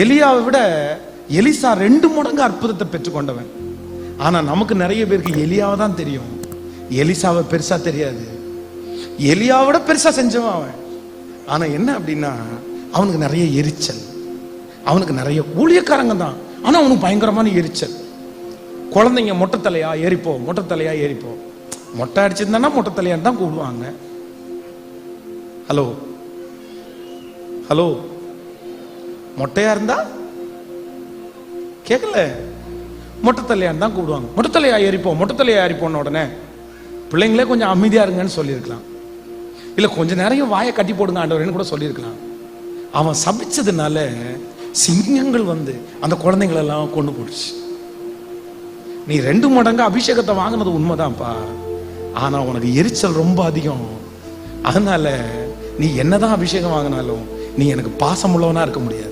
எலியாவை விட எலிசா ரெண்டு மடங்கு அற்புதத்தை பெற்றுக்கொண்டவன். ஆனா நமக்கு நிறைய பேருக்கு எலியாவை தான் தெரியும். எலிசாவை பெருசா தெரியாது. எலியாவை விட பெருசா செஞ்சவன் அவன். ஆனா என்ன அப்படின்னா அவனுக்கு நிறைய எரிச்சல். அவனுக்கு நிறைய ஊழியக்காரங்க தான். ஆனா அவனுக்கு பயங்கரமான எரிச்சல். குழந்தைங்க மொட்டை தலையா ஏறிப்போ மொட்டை தலையா ஏறிப்போ. மொட்டை அடிச்சிருந்தானா மொட்டை தலையான்னு தான் கூப்பிடுவாங்க. ஹலோ ஹலோ மொட்டையா இருந்தா? கேட்கல மொட்டை தான் கூப்பிடுவாங்க. மொட்டை தலையா ஏறிப்போம் மொட்டை ஏறிப்போன உடனே பிள்ளைங்களே கொஞ்சம் அமைதியா இருங்கன்னு சொல்லியிருக்கலாம். இல்ல கொஞ்ச நேரம் வாயை கட்டி போடுங்க ஆண்டவரேன்னு கூட சொல்லியிருக்கலாம். அவன் சபிச்சதுனால சிங்கங்கள் வந்து அந்த குழந்தைங்களெல்லாம் கொண்டு போடுச்சு நீ ரெண்டு மடங்கு அபிஷேகத்தை வாங்கினது உண்மைதான்ப்பா. ஆனா உனக்கு எரிச்சல் ரொம்ப அதிகம். அதனால நீ என்னதான் அபிஷேகம் வாங்கினாலும் நீ எனக்கு பாசமுள்ளவனா இருக்க முடியாது.